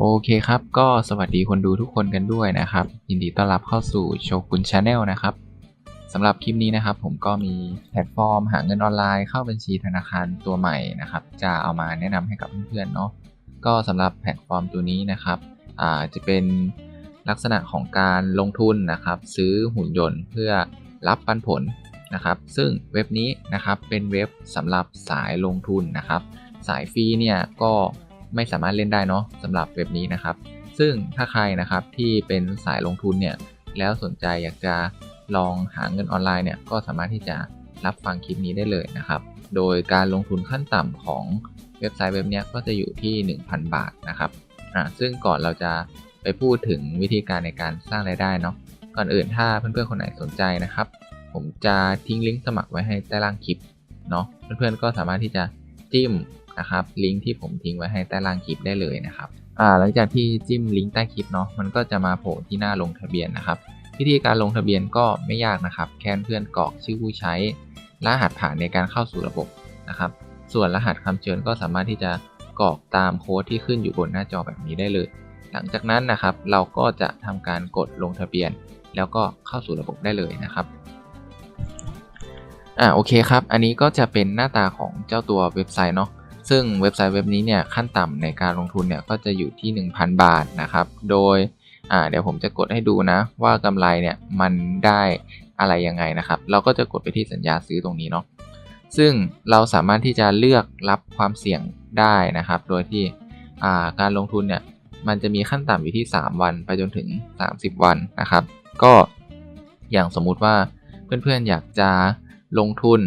โอเคครับ ก็สวัสดีคนดูทุกคนกันด้วยนะครับ ยินดีต้อนรับเข้าสู่โชกุนชาแนลนะครับสำหรับคลิปนี้นะครับ ผมก็มีแพลตฟอร์ม หาเงินออนไลน์เข้าบัญชีธนาคารตัวใหม่นะครับ จะเอามาแนะนำให้กับเพื่อนๆเนาะก็สำหรับแพลตฟอร์มตัวนี้นะครับอาจะเป็นลักษณะของการลงทุนนะครับ ซื้อหุ่นยนต์เพื่อรับปันผลนะครับ ซึ่งเว็บนี้นะครับเป็นเว็บสำหรับสายลงทุนนะครับ สายฟรีเนี่ยก็ ไม่สามารถเล่นได้เนาะสำหรับเว็บนี้นะครับ ซึ่งถ้าใครนะครับที่เป็นสายลงทุนเนี่ยแล้วสนใจอยากจะลองหาเงินออนไลน์เนี่ยก็สามารถที่จะรับฟังคลิปนี้ได้เลยนะครับ โดยการลงทุนขั้นต่ำของเว็บไซต์เว็บนี้ก็จะอยู่ที่ 1,000 บาทนะครับอ่าซึ่งก่อนเราจะไปพูดถึงวิธีการในการสร้างรายได้เนาะก่อนอื่นถ้าเพื่อนๆคนไหนสนใจนะครับ ผมจะทิ้งลิงก์สมัครไว้ให้ใต้ล่างคลิปเนาะเพื่อนๆก็สามารถที่จะจิ้ม นะครับลิงก์ที่ผมทิ้งไว้ให้ใต้ล่างคลิปได้เลยนะครับอ่าหลังจากที่จิ้มลิงก์ใต้คลิปเนาะมันก็จะมาโผล่ที่หน้าลงทะเบียนนะครับวิธีการลงทะเบียนก็ไม่ยากนะครับ แค่เพื่อนกรอกชื่อผู้ใช้รหัสผ่านในการเข้าสู่ระบบนะครับ ส่วนรหัสคำเชิญก็สามารถที่จะกรอกตามโค้ดที่ขึ้นอยู่บนหน้าจอแบบนี้ได้เลย หลังจากนั้นนะครับ เราก็จะทำการกดลงทะเบียน แล้วก็เข้าสู่ระบบได้เลยนะครับอ่าโอเคครับ อันนี้ก็จะเป็นหน้าตาของเจ้าตัวเว็บไซต์เนาะ ซึ่งเว็บไซต์เว็บนี้เนี่ยขั้นต่ำในการลงทุนเนี่ยก็จะอยู่ที่ 1,000 บาทนะครับ โดยเดี๋ยวผมจะกดให้ดูนะว่ากำไรเนี่ยมันได้อะไรยังไงนะครับ เราก็จะกดไปที่สัญญาซื้อตรงนี้เนาะซึ่งเราสามารถที่จะเลือกรับความเสี่ยงได้นะครับ โดยที่การลงทุนเนี่ยมันจะมีขั้นต่ำอยู่ที่ 3 วันไปจนถึง 30 วันนะครับ ก็อย่างสมมุติว่าเพื่อนๆอยากจะลงทุน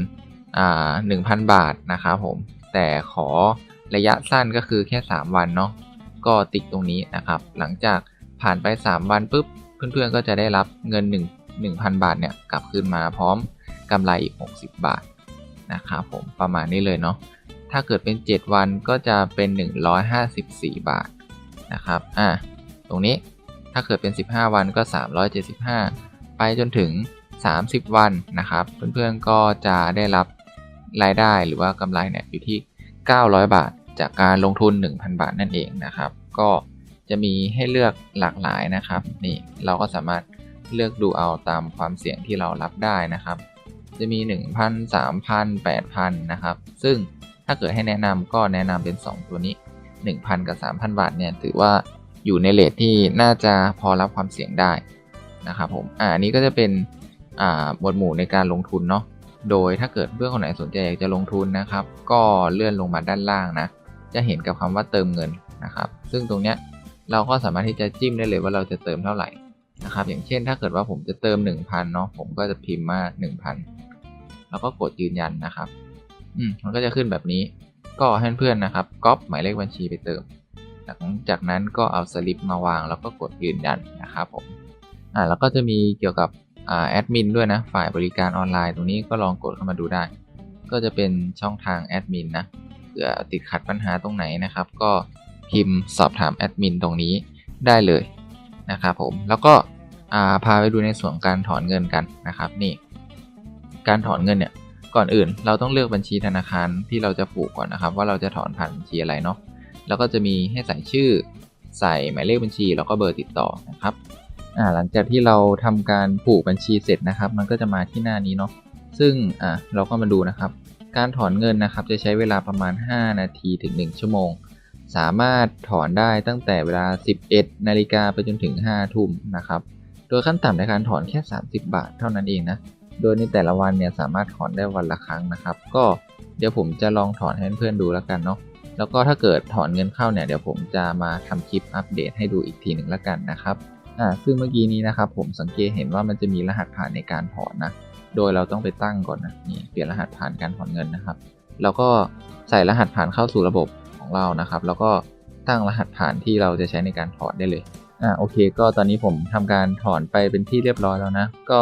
อ่า1,000 บาทนะครับผม แต่ขอระยะสั้นก็คือแค่ 3 วันเนาะก็ติ๊กตรงนี้นะครับ หลังจากผ่านไป 3 วันปุ๊บเพื่อนๆก็จะได้รับเงิน 1 1,000 บาทเนี่ยกลับคืนมาพร้อมกำไรอีก 60 บาทนะครับผมประมาณนี้เลยเนาะถ้าเกิดเป็น 7 วันก็จะเป็น 154 บาทนะครับอะตรงนี้ถ้าเกิดเป็น 15 วันก็ 375 ไปจนถึง 30 วันนะครับ เพื่อนๆก็จะได้รับ รายได้หรือว่ากำไรเนี่ยอยู่ที่ 900 บาท จากการลงทุน 1,000 บาทนั่นเองนะครับ ก็จะมีให้เลือกหลากหลายนะครับ นี่เราก็สามารถเลือกดูเอาตามความเสี่ยงที่เรารับได้นะครับ จะมี 1,000 3,000 8,000 นะครับ ซึ่งถ้าเกิดให้แนะนำก็แนะนำเป็น 2 ตัวนี้ 1,000 กับ 3,000 บาทเนี่ยถือว่าอยู่ในเลทที่น่าจะพอรับความเสี่ยงได้นะครับผมอ่านี้ก็จะเป็นอ่าหมวดหมู่ในการลงทุนเนาะ โดยถ้าเกิดเพื่อนคนไหนสนใจอยากจะลงทุนนะครับ ก็เลื่อนลงมาด้านล่างนะ จะเห็นกับคำว่าเติมเงินนะครับ ซึ่งตรงเนี้ยเราก็สามารถที่จะจิ้มได้เลยว่าเราจะเติมเท่าไหร่นะครับ อย่างเช่นถ้าเกิดว่าผมจะเติม 1,000เนาะผมก็จะพิมพ์มา 1,000 แล้วก็กดยืนยันนะครับอืมมันก็จะขึ้นแบบนี้ ก็ให้เพื่อนนะครับก๊อปหมายเลขบัญชีไปเติมหลังจากนั้นก็เอาสลิปมาวางแล้วก็กดยืนยันนะครับผมอ่าแล้วก็จะมีเกี่ยวกับ แอดมินด้วยนะ ฝ่ายบริการออนไลน์ตรงนี้ก็ลองกดเข้ามาดูได้ ก็จะเป็นช่องทางแอดมินนะเผื่อติดขัดปัญหาตรงไหนนะครับ ก็พิมพ์สอบถามแอดมินตรงนี้ได้เลยนะครับผม แล้วก็พาไปดูในส่วนการถอนเงินกันนะครับ นี่ การถอนเงินเนี่ย ก่อนอื่นเราต้องเลือกบัญชีธนาคารที่เราจะผูกก่อนนะครับ ว่าเราจะถอนผ่านบัญชีอะไรเนาะ แล้วก็จะมีให้ใส่ชื่อ ใส่หมายเลขบัญชี แล้วก็เบอร์ติดต่อนะครับ อ่าหลังจากที่เราทำการผูกบัญชีเสร็จนะครับ มันก็จะมาที่หน้านี้เนาะซึ่งอ่าเราก็มาดูนะครับ การถอนเงินนะครับ จะใช้เวลาประมาณ 5 นาทีถึง 1 ชั่วโมง สามารถถอนได้ตั้งแต่เวลา 11 นาฬิกาไปจนถึง 5 ทุ่มนะครับ โดยขั้นต่ำในการถอนแค่ 30 บาทเท่านั้นเองนะโดยในแต่ละวันเนี่ยสามารถถอนได้วันละครั้งนะครับ ก็เดี๋ยวผมจะลองถอนให้เพื่อนดูแล้วกันเนาะแล้วก็ถ้าเกิดถอนเงินเข้าเนี่ยเดี๋ยวผมจะมาทำคลิปอัปเดตให้ดูอีกทีหนึ่งแล้วกันนะครับ อ่าซึ่งเมื่อกี้นี้นะครับผมสังเกตเห็นว่ามันจะมีรหัสผ่านในการถอนนะ โดยเราต้องไปตั้งก่อนนะนี่เปลี่ยนรหัสผ่านการถอนเงินนะครับ แล้วก็ใส่รหัสผ่านเข้าสู่ระบบของเรานะครับ แล้วก็ตั้งรหัสผ่านที่เราจะใช้ในการถอนได้เลยอ่าโอเค ก็ตอนนี้ผมทำการถอนไปเป็นที่เรียบร้อยแล้วนะ ก็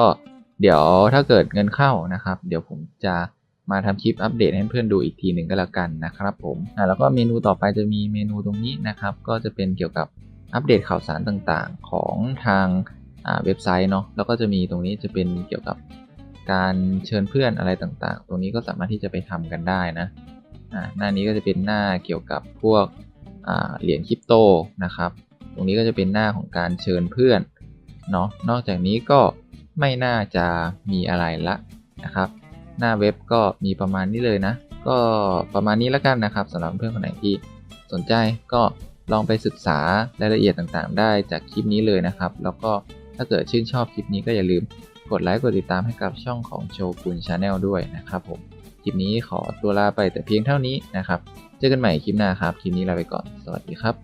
เดี๋ยวถ้าเกิดเงินเข้านะครับ เดี๋ยวผมจะมาทำคลิปอัปเดตให้เพื่อนดูอีกทีหนึ่งก็แล้วกันนะครับผมอ่าแล้วก็เมนูต่อไปจะมีเมนูตรงนี้นะครับ ก็จะเป็นเกี่ยวกับ อัปเดตข่าวสารต่างๆ ของทางเว็บไซต์เนาะแล้วก็จะมีตรงนี้จะเป็นเกี่ยวกับการเชิญเพื่อนอะไรต่างๆ ตรงนี้ก็สามารถที่จะไปทำกันได้นะหน้านี้ก็จะเป็นหน้าเกี่ยวกับพวกเหรียญคริปโตนะครับ ตรงนี้ก็จะเป็นหน้าของการเชิญเพื่อนเนาะนอกจากนี้ก็ไม่น่าจะมีอะไรละนะครับ หน้าเว็บก็มีประมาณนี้เลยนะ ก็ประมาณนี้แล้วกันนะครับสำหรับเพื่อนคนไหนที่สนใจก็ ลองไปศึกษารายละเอียดต่างๆ ได้จากคลิปนี้เลยนะครับ แล้วก็ถ้าเกิดชื่นชอบคลิปนี้ก็อย่าลืมกดไลค์กดติดตามให้กับช่องของโชกุนชาแนลด้วยนะครับผมคลิปนี้ขอตัวลาไปแต่เพียงเท่านี้นะครับ เจอกันใหม่คลิปหน้าครับ คลิปนี้ลาไปก่อน สวัสดีครับ